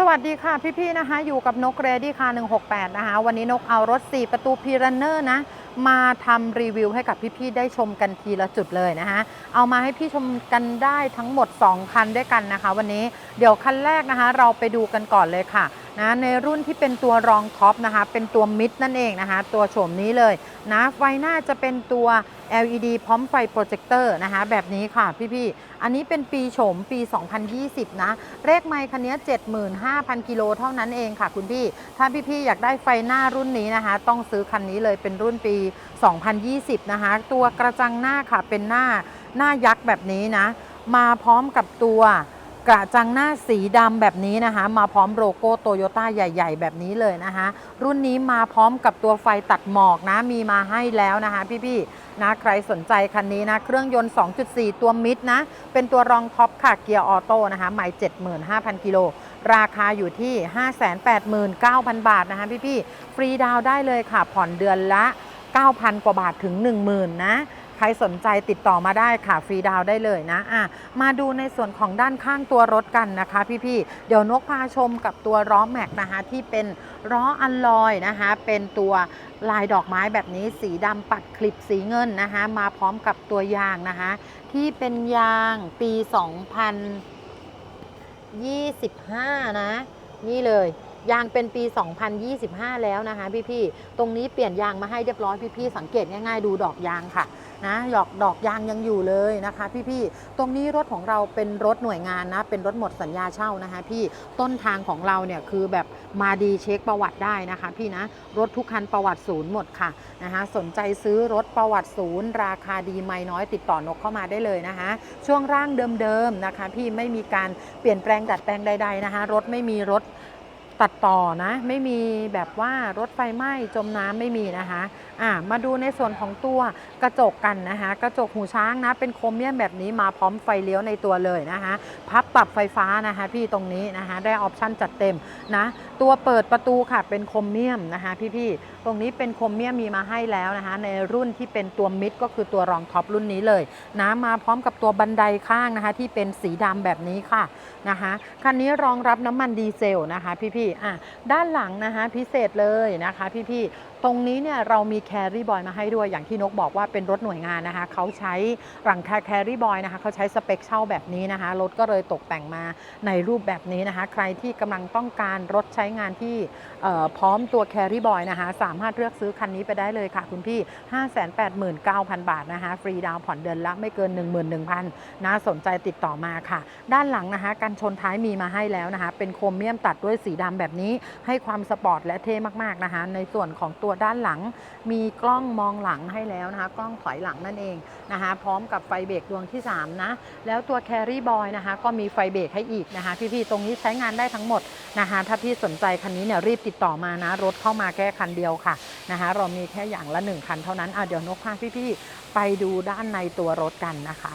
สวัสดีค่ะพี่ๆนะคะ อยู่กับนกเรดี้ค่ะ168 นะคะ วันนี้นกเอารถ 4 ประตูพีรันเนอร์นะ มาทำรีวิวให้กับพี่ๆได้ชมกันทีละจุดเลยนะคะเอามาให้พี่ชมกันได้ทั้งหมด 2 คันด้วยกันนะคะ วันนี้เดี๋ยวคันแรกนะคะ เราไปดูกันก่อนเลยค่ะ นะในรุ่นที่เป็นตัวรองท็อปนะคะ เป็นตัวมิดนั่นเองนะคะ ตัวโฉมนี้เลยนะไฟหน้าจะเป็นตัว LED พร้อมไฟโปรเจคเตอร์นะคะแบบนี้ค่ะพี่ๆ อันนี้เป็นปีโฉมปี 2020 นะ เลขไมค์คันนี้ 75,000 กิโลเท่านั้นเองค่ะคุณพี่ ถ้าพี่ๆ อยากได้ไฟหน้ารุ่นนี้นะคะ ต้องซื้อคันนี้เลยเป็นรุ่นปี 2020 นะคะ ตัวกระจังหน้าค่ะเป็นหน้าหน้ายักษ์แบบนี้นะ มาพร้อมกับตัว กระจังหน้าสีดำแบบนี้นะคะ มาพร้อมโลโก้โตโยต้าใหญ่ ๆ แบบนี้เลยนะคะ รุ่นนี้มาพร้อมกับตัวไฟตัดหมอกนะ มีมาให้แล้วนะคะ พี่ๆนะใครสนใจคันนี้นะ เครื่องยนต์ 2.4 ตัวมิดนะ เป็นตัวรองท็อปค่ะ เกียร์ออโต้นะคะหม่75,000 กิโล ราคาอยู่ที่ 589,000 บาทนะคะ พี่ๆฟรีดาวได้เลยค่ะ ผ่อนเดือนละ 9,000 กว่าบาทถึง 10,000 นะ ใครสนใจติดต่อมาได้ค่ะฟรีดาวได้เลยนะอะมาดูในส่วนของด้านข้างตัวรถกันนะคะพี่ๆเดี๋ยวนกพาชมกับตัวล้อแม็กนะคะที่เป็นล้ออัลลอยนะคะเป็นตัวลายดอกไม้แบบนี้สีดำปัดคลิปสีเงินนะคะมาพร้อมกับตัวยางนะคะที่เป็นยางปี 2025 นะ นี่เลยยางเป็นปี 2025 แล้วนะคะพี่ๆ ตรงนี้เปลี่ยนยางมาให้เรียบร้อยพี่ๆ สังเกตง่ายๆ ดูดอกยางค่ะ นะดอกดอกยางยังอยู่เลยนะคะ พี่ๆ ตรงนี้รถของเราเป็นรถหน่วยงานนะ เป็นรถหมดสัญญาเช่านะคะพี่ต้นทางของเราเนี่ยคือแบบมาดีเช็คประวัติได้นะคะพี่นะรถทุกคันประวัติศูนย์หมดค่ะนะคะสนใจซื้อรถประวัติศูนย์ ราคาดีไม่น้อยติดต่อนกเข้ามาได้เลยนะคะ ช่วงร่างเดิมๆนะคะ พี่ไม่มีการเปลี่ยนแปลงดัดแปลงใด ๆนะคะ รถไม่มีรถตัดต่อนะ ไม่มีแบบว่ารถไฟไหม้จมน้ำไม่มีนะคะอะมาดูในส่วนของตัวกระจกกันนะคะกระจกหูช้างนะเป็นโครเมียมแบบนี้มาพร้อมไฟเลี้ยวในตัวเลยนะคะพับปรับไฟฟ้านะคะพี่ตรงนี้นะคะได้ออปชั่นจัดเต็มนะตัวเปิดประตูค่ะเป็นโครเมียมนะคะพี่ๆตรงนี้เป็นโครเมียมมีมาให้แล้วนะคะในรุ่นที่เป็นตัวมิดก็คือตัวรองท็อปรุ่นนี้เลยนะมาพร้อมกับตัวบันไดข้างนะคะที่เป็นสีดำแบบนี้ค่ะนะคะคันนี้รองรับน้ำมันดีเซลนะคะพี่ๆอะด้านหลังนะคะพิเศษเลยนะคะพี่ๆ รงนี้เนี่ยเรามีแครี่บอยมาให้ด้วยอย่างที่นกบอกว่าเป็นรถหน่วยงานนะคะเขาใช้หลังคาแครี่บอยนะคะเขาใช้สเปคเช่าแบบนี้นะคะรถก็เลยตกแต่งมาในรูปแบบนี้นะคะ ใครที่กำลังต้องการรถใช้งานที่พร้อมตัวแครี่บอยนะคะสามารถเลือกซื้อคันนี้ไปได้เลยค่ะคุณพี่ 589,000 บาทนะคะ ฟรีดาวน์ผ่อนเดือนละไม่เกิน 11,000น่าสนใจติดต่อมาค่ะ ด้านหลังนะคะกันชนท้ายมีมาให้แล้วนะคะ เป็นโครเมียมตัดด้วยสีดำแบบนี้ให้ความสปอร์ตและเท่มากๆนะคะ ในส่วนของตัวด้านหลัง มีกล้องมองหลังให้แล้วนะคะ กล้องถอยหลังนั่นเองนะคะ พร้อมกับไฟเบรกดวงที่ 3 นะ แล้วตัวแครี่บอยนะคะ ก็มีไฟเบรกให้อีกนะคะ พี่ๆ ตรงนี้ใช้งานได้ทั้งหมดนะคะ ถ้าพี่สนใจคันนี้เนี่ยรีบติดต่อมานะ รถเข้ามาแค่คันเดียวค่ะนะคะ เรามีแค่อย่างละ 1 คันเท่านั้นอะเดี๋ยวนกพาพี่ๆ ไปดูด้านในตัวรถกันนะคะ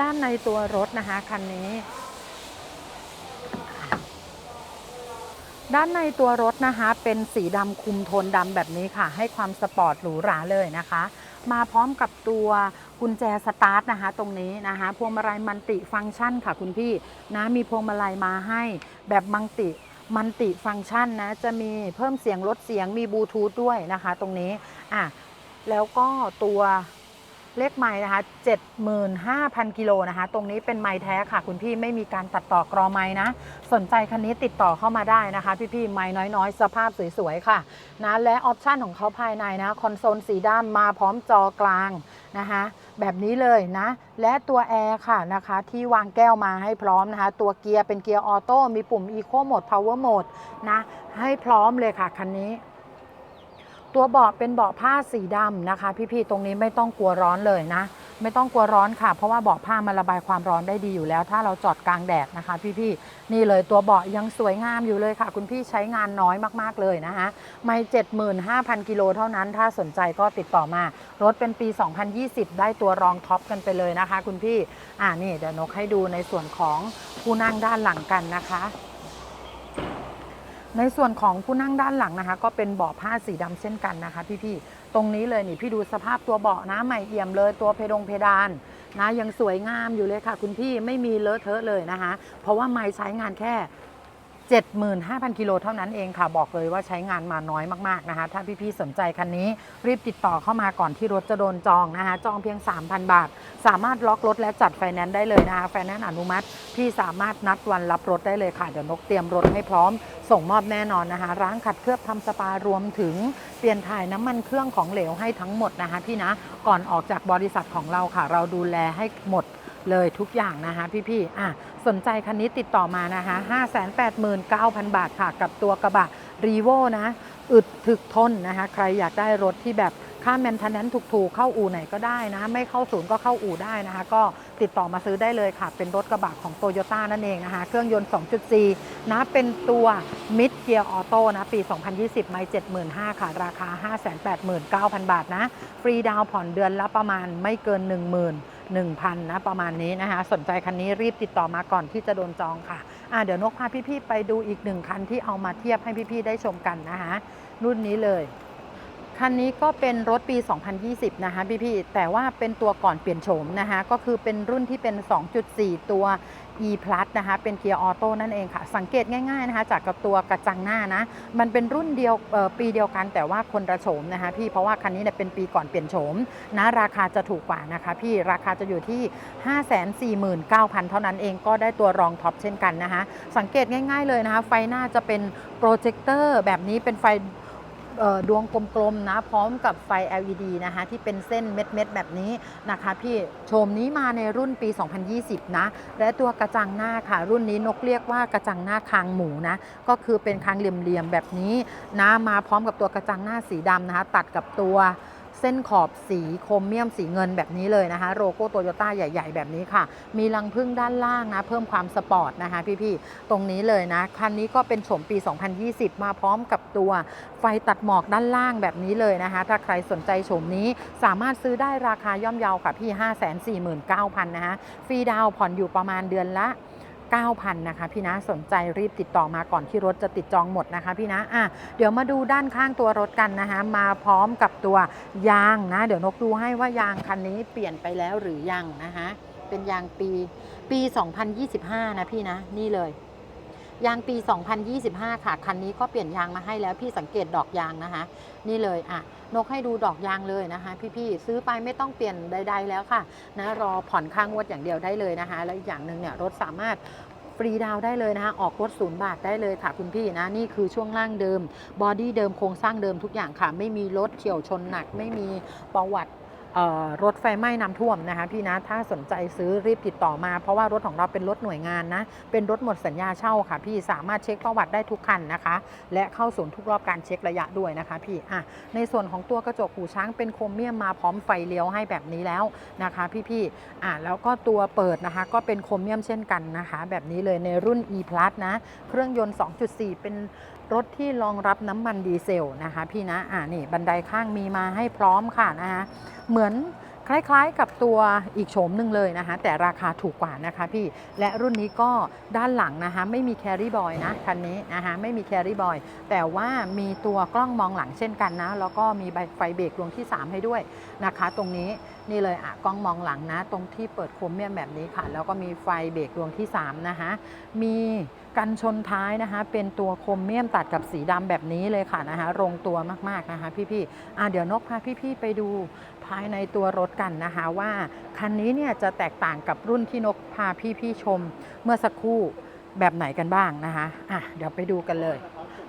ด้านในตัวรถนะคะคันนี้ ด้านในตัวรถนะคะเป็นสีดำคุมโทนดำแบบนี้ค่ะ ให้ความสปอร์ตหรูหราเลยนะคะ มาพร้อมกับตัวกุญแจสตาร์ทนะคะ ตรงนี้นะคะ พวงมาลัยมันติฟังก์ชันค่ะคุณพี่นะมีพวงมาลัยมาให้แบบมังติมันติฟังก์ชันนะ จะมีเพิ่มเสียงลดเสียงมีบลูทูธด้วยนะคะ ตรงนี้อะแล้วก็ตัว เลขไม้นะคะ 75,000 กิโลนะคะ ตรงนี้เป็นไม้แท้ค่ะ คุณพี่ไม่มีการตัดต่อกรอไม้นะ สนใจคันนี้ติดต่อเข้ามาได้นะคะ พี่ๆไม้น้อยๆ สภาพสวยๆ ค่ะนะและออปชันของเขาภายในนะ คอนโซลสีดำมาพร้อมจอกลางนะคะแบบนี้เลยนะ และตัวแอร์ค่ะนะคะ ที่วางแก้วมาให้พร้อมนะคะ ตัวเกียร์เป็นเกียร์ออโต้มีปุ่ม Eco Mode Power Mode นะให้พร้อมเลยค่ะคันนี้ ตัวเบาะเป็นเบาะผ้าสีดำนะคะ พี่ๆ ตรงนี้ไม่ต้องกลัวร้อนเลยนะ ไม่ต้องกลัวร้อนค่ะ เพราะว่าเบาะผ้ามันระบายความร้อนได้ดีอยู่แล้ว ถ้าเราจอดกลางแดดนะคะ พี่ๆ นี่เลยตัวเบาะยังสวยงามอยู่เลยค่ะ คุณพี่ใช้งานน้อยมากๆเลยนะคะไม่75,000 กิโลเท่านั้น ถ้าสนใจก็ติดต่อมา รถเป็นปี 2020 ได้ตัวรองท็อปกันไปเลยนะคะ คุณพี่ อ่านี่เดี๋ยวนกให้ดูในส่วนของผู้นั่งด้านหลังกันนะคะ ในส่วนของผู้นั่งด้านหลังนะคะ ก็เป็นเบาะผ้าสีดำเช่นกันนะคะ พี่ๆตรงนี้เลยนี่พี่ดูสภาพตัวเบาะนะใหม่เอี่ยมเลยตัวเพดงเพดานนะยังสวยงามอยู่เลยค่ะ คุณพี่ไม่มีเลอะเทอะเลยนะคะ เพราะว่าไม้ใช้งานแค่ 75,000 กิโลเท่านั้นเองค่ะ บอกเลยว่าใช้งานมาน้อยมากๆนะคะ ถ้าพี่ๆสนใจคันนี้รีบติดต่อเข้ามาก่อนที่รถจะโดนจองนะคะ จองเพียง 3,000 บาท สามารถล็อกรถและจัดไฟแนนซ์ได้เลยนะคะ ไฟแนนซ์อนุมัติ พี่สามารถนัดวันรับรถได้เลยค่ะ เดี๋ยวนกเตรียมรถให้พร้อม ส่งมอบแน่นอนนะคะ ร้านขัดเคลือบทำสปารวมถึงเปลี่ยนถ่ายน้ำมันเครื่องของเหลวให้ทั้งหมดนะคะพี่นะก่อนออกจากบริษัทของเราค่ะ เราดูแลให้หมดเลยทุกอย่างนะคะพี่ๆอะ สนใจคันนี้ติดต่อมานะคะ 589,000 บาทค่ะ กับตัวกระบะรีโวนะ อึดถึกทนนะคะ ใครอยากได้รถที่แบบค่าแมนเทนแนนถูกๆ เข้าอู่ไหนก็ได้นะ ไม่เข้าศูนย์ก็เข้าอู่ได้นะคะ ก็ติดต่อมาซื้อได้เลยค่ะ เป็นรถกระบะของโตโยต้านั่นเองนะคะ เครื่องยนต์ 2.4 นะ เป็นตัวมิดเกียร์ออโต้นะ ปี 2020 ไม่75,000 ค่ะ ราคา 589,000 บาทนะ ฟรีดาวน์ผ่อนเดือนละประมาณไม่เกิน 10,000 1,000นะประมาณนี้นะคะ สนใจคันนี้รีบติดต่อมาก่อนที่จะโดนจองค่ะอะเดี๋ยวนกพาพี่ๆไปดูอีกหนึ่งคันที่เอามาเทียบให้พี่ๆได้ชมกันนะคะรุ่นนี้เลยคันนี้ก็เป็นรถปี 2020 นะคะพี่ๆแต่ว่าเป็นตัวก่อนเปลี่ยนโฉมนะคะ ก็คือเป็นรุ่นที่เป็น 2.4 ตัว e plus นะคะเป็นเกียร์ออโต้นั่นเองค่ะ สังเกตง่ายๆนะคะจากกับตัวกระจังหน้านะ มันเป็นรุ่นเดียวปีเดียวกันแต่ว่าคนละโฉมนะคะพี่เพราะว่าคันนี้เนี่ยเป็นปีก่อนเปลี่ยนโฉมนะราคาจะถูกกว่านะคะ พี่ราคาจะอยู่ที่ 549,000 เท่านั้นเองก็ได้ตัวรองท็อปเช่นกันนะคะ สังเกตง่ายๆเลยนะคะ ไฟหน้าจะเป็นโปรเจคเตอร์แบบนี้เป็นไฟ ดวงกลมๆนะ พร้อมกับไฟ LED นะคะที่เป็นเส้นเม็ดๆแบบนี้นะคะพี่โฉมนี้มาในรุ่นปี 2020 นะ และตัวกระจังหน้าค่ะ รุ่นนี้นกเรียกว่ากระจังหน้าคางหมูนะ ก็คือเป็นคางเหลี่ยมๆแบบนี้นะมาพร้อมกับตัวกระจังหน้าสีดำนะคะตัดกับตัว เส้นขอบสีโครเมียมสีเงินแบบนี้เลยนะคะโลโก้โตโยต้าใหญ่ ๆ แบบนี้ค่ะ มีรังพึ่งด้านล่างนะ เพิ่มความสปอร์ตนะคะพี่ๆ ตรงนี้เลยนะ คันนี้ก็เป็นโฉมปี 2020 มาพร้อมกับตัวไฟตัดหมอกด้านล่างแบบนี้เลยนะคะ ถ้าใครสนใจโฉมนี้สามารถซื้อได้ราคาย่อมเยาค่ะพี่ 549,000 นะคะฟรีดาวน์ผ่อนอยู่ประมาณเดือนละ 9,000 นะคะพี่นะสนใจรีบติดต่อมาก่อนที่รถจะติดจองหมดนะคะพี่นะอะเดี๋ยวมาดูด้านข้างตัวรถกันนะคะ มาพร้อมกับตัวยางนะ เดี๋ยวนกดูให้ว่ายางคันนี้เปลี่ยนไปแล้วหรือยังนะคะเป็นยางปีปี 2025 นะพี่นะ นี่เลย ยางปี 2025 ค่ะ คันนี้ก็เปลี่ยนยางมาให้แล้วพี่สังเกตดอกยางนะคะ นี่เลยอะนกให้ดูดอกยางเลยนะคะ พี่ๆซื้อไปไม่ต้องเปลี่ยนใด ๆ แล้วค่ะนะรอผ่อนค่างวดอย่างเดียวได้เลยนะคะ แล้วอีกอย่างหนึ่งเนี่ยรถสามารถฟรีดาวได้เลยนะคะออกรถศูนย์บาทได้เลยค่ะคุณพี่นะนี่คือช่วงล่างเดิมบอดี้เดิมโครงสร้างเดิมทุกอย่างค่ะ ไม่มีรถเฉี่ยวชนหนัก ไม่มีประวัติ รถไฟไหม้น้ำท่วมนะคะพี่นะถ้าสนใจซื้อรีบติดต่อมา เพราะว่ารถของเราเป็นรถหน่วยงานนะเป็นรถหมดสัญญาเช่าค่ะ พี่สามารถเช็คประวัติได้ทุกคันนะคะ และเข้าศูนย์ทุกรอบการเช็คระยะด้วยนะคะ พี่อะในส่วนของตัวกระจกหูช้างเป็นโครเมียมมาพร้อมไฟเลี้ยวให้แบบนี้แล้วนะคะพี่ๆอะแล้วก็ตัวเปิดนะคะ ก็เป็นโครเมียมเช่นกันนะคะ แบบนี้เลยในรุ่น e plus นะ เครื่องยนต์ 2.4 เป็น รถที่รองรับน้ำมันดีเซลนะคะพี่นะอ่านี่บันไดข้างมีมาให้พร้อมค่ะนะคะเหมือนคล้ายๆกับตัวอีกโฉมหนึ่งเลยนะคะ แต่ราคาถูกกว่านะคะพี่และรุ่นนี้ก็ด้านหลังนะคะ ไม่มีแครี่บอยนะคันนี้นะคะไม่มีแครี่บอยแต่ว่ามีตัวกล้องมองหลังเช่นกันนะ แล้วก็มีไฟเบรกดวงที่ 3 ให้ด้วยนะคะ ตรงนี้นี่เลยอะกล้องมองหลังนะ ตรงที่เปิดโครเมียมแบบนี้ค่ะ แล้วก็มีไฟเบรกดวงที่ 3 นะคะมี กันชนท้ายนะคะ เป็นตัวโครเมียมตัดกับสีดำแบบนี้เลยค่ะนะคะลงตัวมากๆนะคะ พี่ๆอะเดี๋ยวนกพาพี่ๆไปดูภายในตัวรถกันนะคะว่าคันนี้เนี่ยจะแตกต่างกับรุ่นที่นกพาพี่ๆชม เมื่อสักครู่แบบไหนกันบ้างนะคะอะเดี๋ยวไปดูกันเลย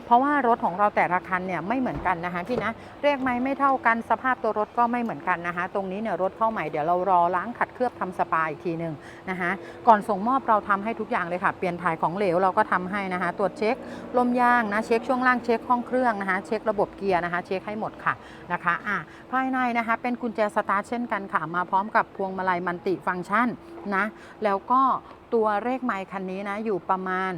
เพราะว่ารถของเราแต่ละคันเนี่ยไม่เหมือนกันนะคะพี่นะเรียกไม่ไม่เท่ากันสภาพตัวรถก็ไม่เหมือนกันนะคะ ตรงนี้เนี่ยรถเข้าใหม่เดี๋ยวเรารอล้างขัดเคลือบทำสปาอีกทีหนึ่งนะคะก่อนส่งมอบเราทำให้ทุกอย่างเลยค่ะ เปลี่ยนถ่ายของเหลวเราก็ทำให้นะคะตรวจเช็คลมยางนะเช็คช่วงล่างเช็คห้องเครื่องนะคะ เช็คระบบเกียร์นะคะ เช็คให้หมดค่ะนะคะอะภายในนะคะเป็นกุญแจสตาร์ทเช่นกันค่ะมาพร้อมกับพวงมาลัยมันติฟังก์ชันนะแล้วก็ตัวเลขไมค์คันนี้นะอยู่ประมาณ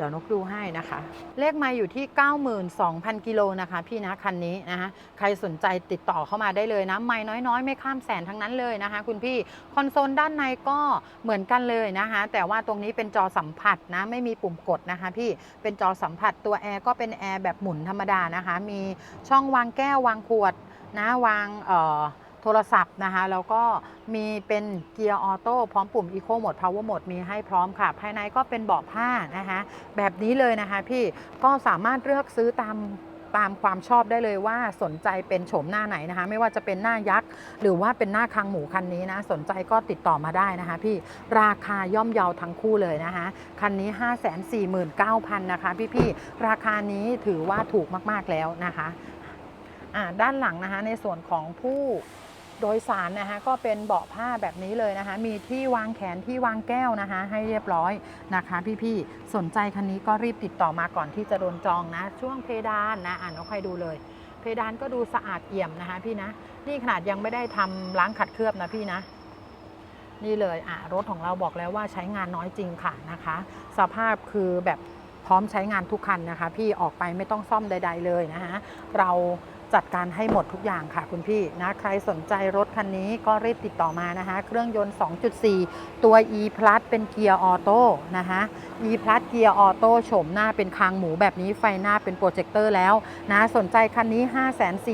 ดี๋ยวนกดูให้นะคะ เลขไมาอยู่ที่ 92,000 กิโลนะคะ พี่นะคันนี้นะคะใครสนใจติดต่อเข้ามาได้เลยนะ ไม่น้อยๆ ไม่ข้ามแสนทั้งนั้นเลยนะคะ คุณพี่คอนโซลด้านในก็เหมือนกันเลยนะคะ แต่ว่าตรงนี้เป็นจอสัมผัสนะไม่มีปุ่มกดนะคะ พี่เป็นจอสัมผัสตัวแอร์ก็เป็นแอร์แบบหมุนธรรมดานะคะ มีช่องวางแก้ววางขวดนะวางเอ่อ โทรศัพท์นะคะ แล้วก็มีเป็นเกียร์ออโต้พร้อมปุ่ม Eco Mode Power Mode มีให้พร้อมค่ะ ภายในก็เป็นเบาะผ้านะคะ แบบนี้เลยนะคะพี่ก็สามารถเลือกซื้อตามตามความชอบได้เลยว่าสนใจเป็นโฉมหน้าไหนนะคะ ไม่ว่าจะเป็นหน้ายักษ์ หรือว่าเป็นหน้าคางหมูคันนี้นะ สนใจก็ติดต่อมาได้นะคะ พี่ราคาย่อมเยาทั้งคู่เลยนะคะ คันนี้ 549,000 นะคะ พี่ๆ ราคานี้ถือว่าถูกมากๆแล้วนะคะอ่าด้านหลังนะคะในส่วนของผู้ โดยสารนะคะก็เป็นเบาะผ้าแบบนี้เลยนะคะ มีที่วางแขนที่วางแก้วนะคะ ให้เรียบร้อยนะคะ พี่ๆสนใจคันนี้ก็รีบติดต่อมาก่อนที่จะโดนจองนะ ช่วงเพดานนะอ่านเอาใครดูเลย เพดานก็ดูสะอาดเอี่ยมนะคะพี่นะนี่ขนาดยังไม่ได้ทำล้างขัดเคลือบนะพี่นะนี่เลยอะรถของเราบอกแล้วว่าใช้งานน้อยจริงค่ะนะคะ สภาพคือแบบพร้อมใช้งานทุกคันนะคะ พี่ออกไปไม่ต้องซ่อมใด ๆ เลยนะคะเรา จัดการให้หมดทุกอย่างค่ะคุณพี่นะใครสนใจรถคันนี้ก็รีบติดต่อมานะคะ เครื่องยนต์ 2.4 ตัว e plus เป็นเกียร์ออโต้นะคะ e plus เกียร์ออโต้โฉมหน้าเป็นคางหมูแบบนี้ไฟหน้าเป็นโปรเจคเตอร์แล้วนะสนใจคันนี้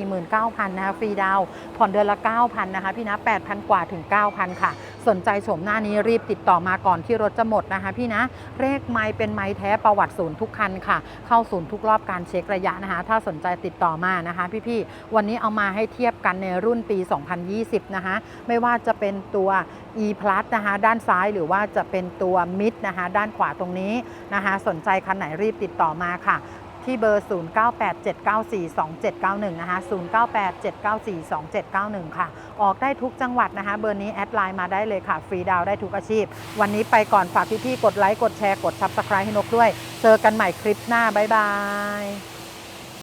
549,000นะคะฟรีดาวผ่อนเดือนละ 9,000นะคะพี่นะ8,000 กว่าถึง 9,000 ค่ะ สนใจโฉมหน้านี้รีบติดต่อมาก่อนที่รถจะหมดนะคะพี่นะเลขไม้เป็นไม้แท้ประวัติศูนย์ทุกคันค่ะ เข้าศูนย์ทุกรอบการเช็คระยะนะคะ ถ้าสนใจติดต่อมานะคะพี่ๆวันนี้เอามาให้เทียบกันในรุ่นปี 2020 นะคะ ไม่ว่าจะเป็นตัว e plus นะคะ ด้านซ้ายหรือว่าจะเป็นตัว mid นะคะ ด้านขวาตรงนี้นะคะ สนใจคันไหนรีบติดต่อมาค่ะที่เบอร์ 0987942791 นะคะ 0987942791 ค่ะ ออกได้ทุกจังหวัดนะคะ เบอร์นี้แอดไลน์มาได้เลยค่ะ ฟรีดาวน์ได้ทุกอาชีพ วันนี้ไปก่อนฝากพี่ๆ กดไลค์ กดแชร์ กด Subscribe ให้นกด้วย เจอกันใหม่คลิปหน้า บ๊ายบาย